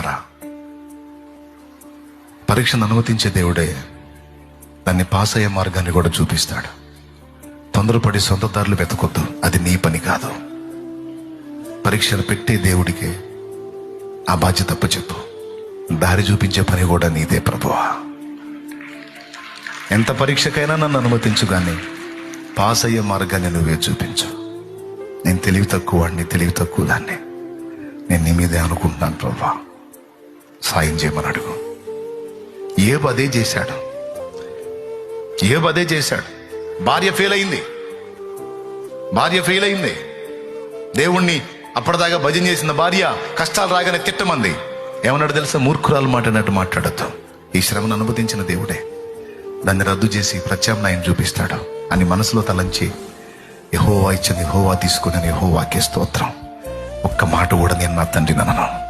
పిల్లారా పరీక్షను అనుమతించే దేవుడే దాన్ని పాస్ అయ్యే మార్గాన్ని కూడా చూపిస్తాడు. తొందరపడి సొంత దారులు వెతకొద్దు. అది నీ పని కాదు. పరీక్షలు పెట్టే దేవుడికే ఆ బాధ్యత చెప్పు దారి చూపించే పని కూడా నీదే ప్రభువా. ఎంత పరీక్షకైనా నన్ను అనుమతించు కానీ పాస్ అయ్యే మార్గాన్ని నువ్వే చూపించు. నేను తెలివి తక్కువ వాడిని తెలివి తక్కువ దాన్ని నేను నీ మీదే అనుకుంటున్నాను ప్రభా సాయం చేయమని అడుగు. ఏ అదే చేశాడు. ఏ అదే చేశాడు. భార్య ఫెయిల్ అయింది. భార్య ఫెయిల్ అయింది. దేవుణ్ణి అప్పటిదాకా భజన చేసిన భార్య కష్టాలు రాగానే తిట్టమంది. ఏమన్నాడు తెలుసా? మూర్ఖురాలు మాట్లాడినట్టు మాట్లాడద్దు. ఈ శ్రమను అనుమతించిన దేవుడే దాన్ని రద్దు చేసి ప్రత్యామ్నాయం చూపిస్తాడు అని మనసులో తలంచి యహోవా ఇచ్చింది యహోవా తీసుకుని యహోవాకే స్తోత్రం. ఒక్క మాట కూడా నేను నా తండ్రి నన్ను.